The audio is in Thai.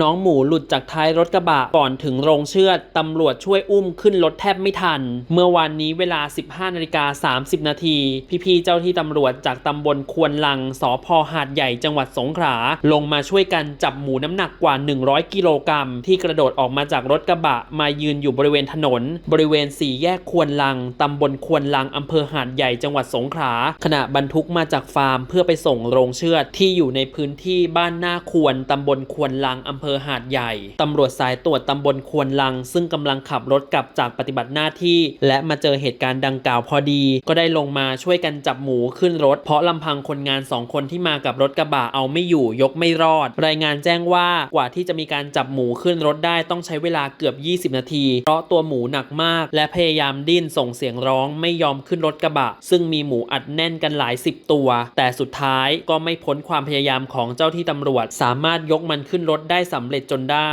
น้องหมูหลุดจากท้ายรถกระบะก่อนถึงโรงเชือดตำรวจช่วยอุ้มขึ้นรถแทบไม่ทัน เมื่อวานนี้เวลา 15นาฬิกา30 นาที พี่ๆเจ้าที่ตำรวจจากตำบลควนลังสพหาดใหญ่จังหวัดสงขลาลงมาช่วยกันจับหมูน้ำหนักกว่า 100 กิโลกรัมที่กระโดดออกมาจากรถกระบะ มายืนอยู่บริเวณถนน บริเวณสี่แยกควนลังตำบลควนลังอำเภอหาดใหญ่จังหวัดสงขลาขณะบรรทุกมาจากฟาร์มเพื่อไปส่งโรงเชือดที่อยู่ในพื้นที่บ้านหน้าควรตำบลควนลังอำเภอหาดใหญ่ ตำรวจสายตรวจตำบลควนลัง ซึ่งกำลังขับรถกลับจากปฏิบัติหน้าที่ และมาเจอเหตุการณ์ดังกล่าวพอดี ก็ได้ลงมาช่วยกันจับหมูขึ้นรถ เพราะลำพังคนงานสองคนที่มากับรถกระบะเอาไม่อยู่ยกไม่รอด รายงานแจ้งว่ากว่าที่จะมีการจับหมูขึ้นรถได้ต้องใช้เวลาเกือบ 20 นาที เพราะตัวหมูหนักมาก และพยายามดิ้นส่งเสียงร้องไม่ยอมขึ้นรถกระบะ ซึ่งมีหมูอัดแน่นกันหลายสิบตัว แต่สุดท้ายก็ไม่พ้นความพยายามของเจ้าที่ตำรวจ สามารถยกมันขึ้นรถได้สำเร็จจนได้